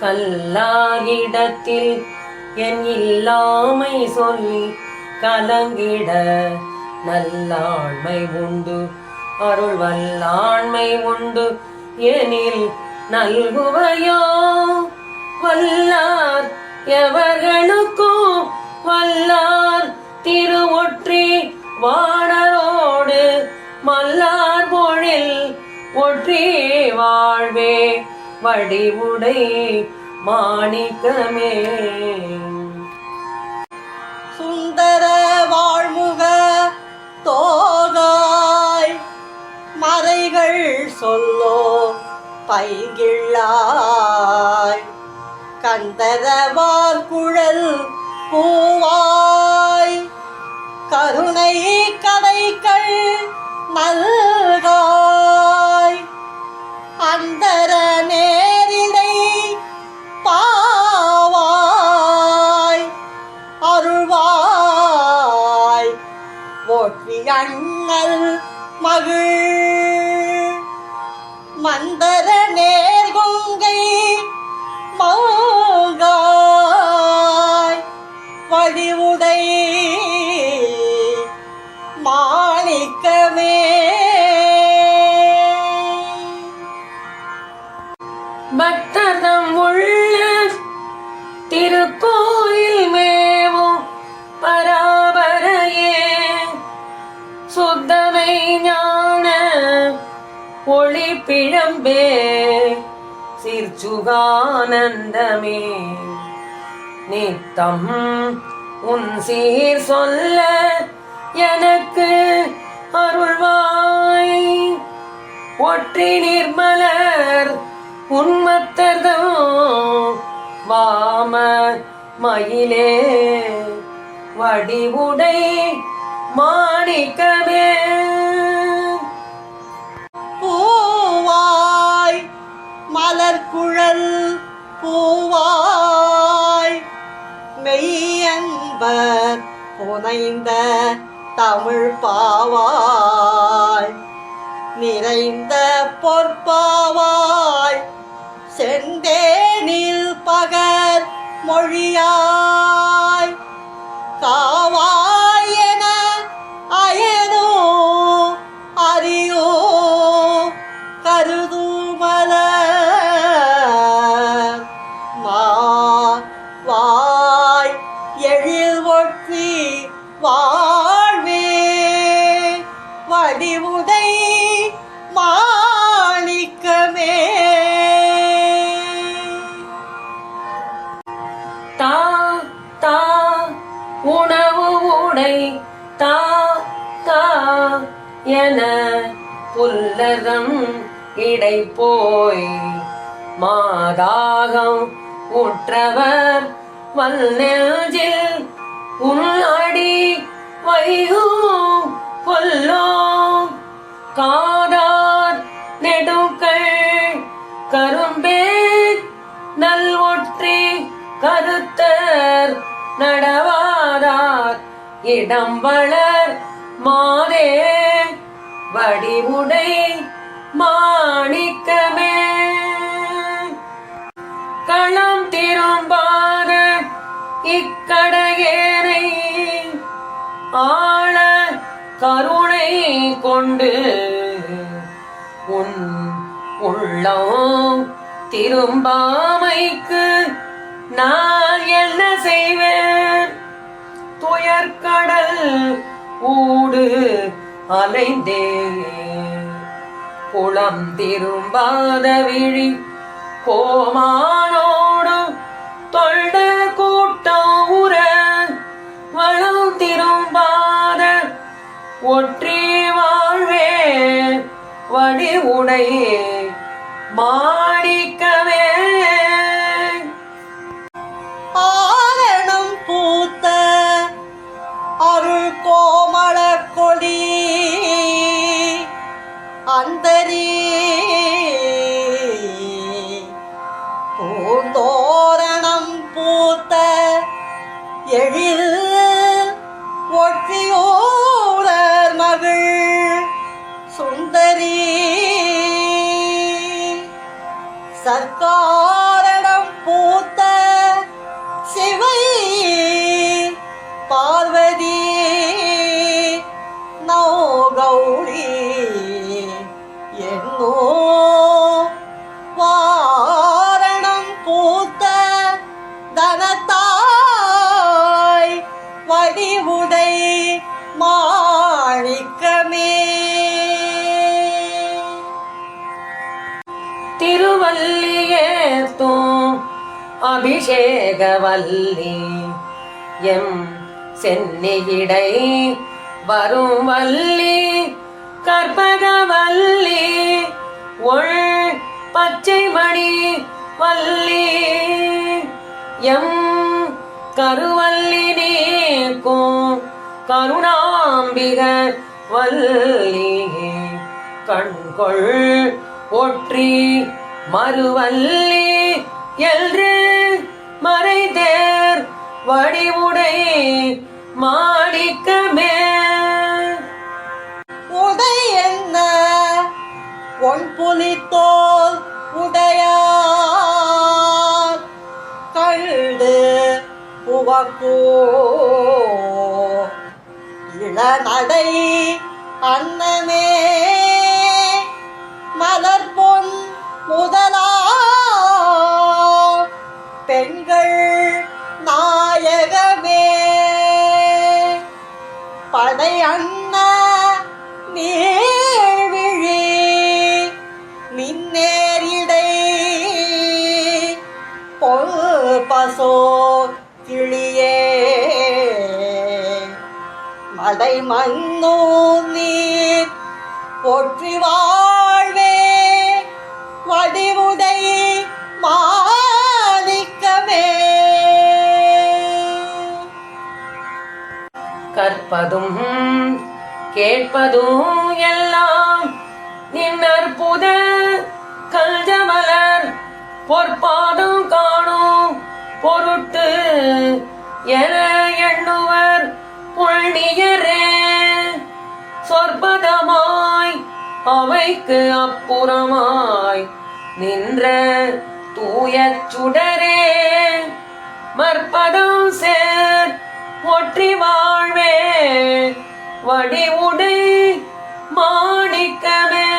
கல்லாரிடத்தில் என் இல்லாமை சொல்லி கலங்கிட நல்லாண்மை உண்டு. அருள் வல்லாண்மை உண்டு. எனில் நல்குவையோ? வல்லார் எவர்களுக்கும் வல்லார் திருவொற்றி வாணரோடு மல்லார் பொழில் ஒற்றி வாழ்வே. வடிவுடை மாணிக்கமே. சுந்தர வாழ்முக தோகாய் மறைகள் சொல்லோ பைகிள்ளாய். கந்தரவார் குழல் பூவாய் கருணை கதைகள் நல்காய். அந்தர மந்தர நேர்கொங்கை மங்காய் வடிவுடை மாணிக்கமே. பக்ததம் உள்ள திருக்கோயில் ஒளி பிழம்பே. சீர்ச்சுகானந்தமே நித்தம் உன் சீர் சொல்ல எனக்கு அருள்வாய். ஒற்றி நிர்மலர் உன்மத்தர்தம் வாம மயிலே. வடிவுடை மாணிக்கமே. நிறைந்த பொற்பாவாய் செந்தேனில் பகர் மொழியாய் காவாய் என அயனோ அறியோ கருதுமல வாய் எழில் ஒற்றி வாழ்வே வடிவு என புல்லரம் இடை போய் மாதாகம் உற்றவர் வல்நெஞ்சில் உன் அடி வைகும் கொல்லோ. காதார் நெடுக்கள் கரும்பே நல்வொற்றி கருத்தர் நடவாதார். இடம் வளர் மாதே வடிவுடை மாணிக்கமே. களம் திரும்பாக இக்கடையேனை ஆள கருணை கொண்டு உன் உள்ளம் திரும்பாமைக்கு நான் என்ன செய்வேன்? துயர்கடல் ஊடு அலைந்தே. குளம் திரும்பாத விழி கோமானோடு தொண்ட கூட்டம் உற வளம் திரும்பாத ஒற்றி வாழ்வே வடி உடையே மாணிக்கமே ஒற்றியோரர் மகள் சுந்தரி. சர்க்கார் அபிஷேகவல்லி. எம் சென்னியிடை வரும் வள்ளி கற்பகவல்லி. ஒள் பச்சை மணி வள்ளி எம் கருவல்லி நீக்கும் கருணாம்பிக வல்லி கண்கொள் ஒற்றி மறுவல்லி. என்று மறைதேர் வடிவுடை மாணிக்கமே. உடை என்ன? ஒன் புலித்தோல் உடையார். கண்டு உவக்கோ இளநடை அன்னமே. மலர் பொன் முதலா பெண்கள் நாயகமே. படை அண்ண நீழ்விழி மின்னேரிடை பசோ கிளியே. மடை மண்ணோ நீர் போற்றி வாழ்வே. வடிவுடை மா பார்ப்பதும் கேட்பதும் எல்லாம் நின்னற்புத கல்ஜமலர் பொற்பாதம் காணும் பொருட்டு என எண்ணுவர் புள்ளியரே. சொற்பதமாய் அவைக்கு அப்புறமாய் நின்ற தூய சுடரே. மற்பதம் சேர் ஒற்றி வாழ்வே. வடிவுடை மாணிக்கமே.